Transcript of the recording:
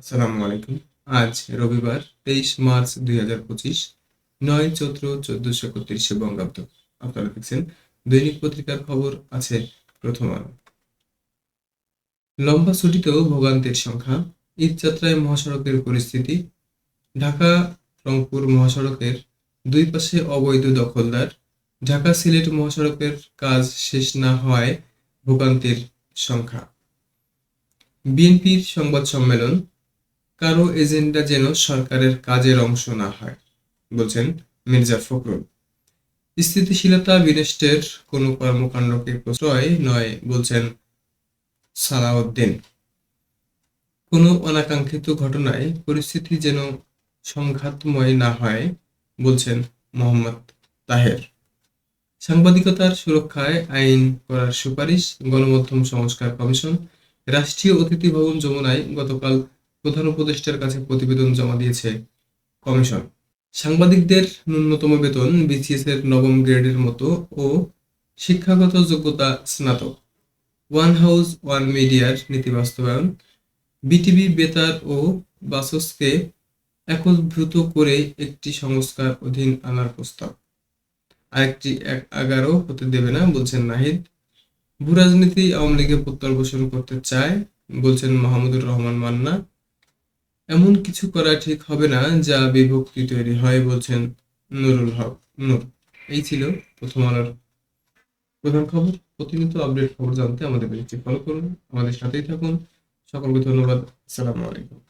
আসসালামু আলাইকুম। আজ রবিবার তেইশ মার্চ দুই হাজার পঁচিশ, নয় চৈত্র চোদ্দশো একত্রিশে বঙ্গাব্দ। আপনারা দেখছেন দৈনিক পত্রিকার খবর, আছে প্রথম আলো। লম্বা ছুটিতেও ভোগান্তির সংখ্যা ঈদযাত্রায় মহাসড়কের পরিস্থিতি। ঢাকা, রংপুর মহাসড়কের দুই পাশে অবৈধ দখলদার। ঢাকা সিলেট মহাসড়কের কাজ শেষ না হওয়ায় ভোগান্তির সংখ্যা। বিএনপির সংবাদ সম্মেলন কারও এজেন্ডা যেন সরকারের কাজের অংশ না হয়, বলছেন মির্জা ফখরুল। স্থিতিশীলতা বিনষ্টের কোনো কর্মকাণ্ডকে প্রশ্রয় নয়, বলছেন সালাউদ্দিন। কোনো অনাকাঙ্ক্ষিত ঘটনায় পরিস্থিতি যেন সংঘাতময় না হয়, বলছেন মোহাম্মদ তাহের। সাংবাদিকতার সুরক্ষায় আইন করার সুপারিশ, গণমাধ্যম সংস্কার কমিশন, রাষ্ট্রীয় অতিথি ভবন যমুনায় গতকাল প্রধান উপদেষ্টার কাছে প্রতিবেদন জমা দিয়েছে কমিশন। সাংবাদিকদের ন্যূনতম বেতন বিসিএস এর নবম গ্রেডের মতো ও শিক্ষাগত যোগ্যতা স্নাতক। ওয়ান হাউস, ওয়ান মিডিয়ার নীতি বাস্তবায়ন। বিটিভি বেতার ও বাসসকে একীভূত করে একটি সংস্কার অধীন আনার প্রস্তাব। আরেকটি এক এগারো হতে দেবে না, বলছেন নাহিদ। ভূ রাজনীতি আওয়ামী লীগে প্রত্যাবর্তন করতে চায়, বলছেন মাহমুদুর রহমান মান্না। এমন কিছু করা ঠিক হবে না যা বিভক্তি তৈরি হয়, বলছেন নুরুল হক। নূর, এই ছিল প্রথম আলোর প্রধান খবর। প্রতিনিয়ত আপডেট খবর জানতে আমাদের পেজটি ফলো করুন। আমাদের সাথেই থাকুন। সকলকে ধন্যবাদ। আসসালামু আলাইকুম।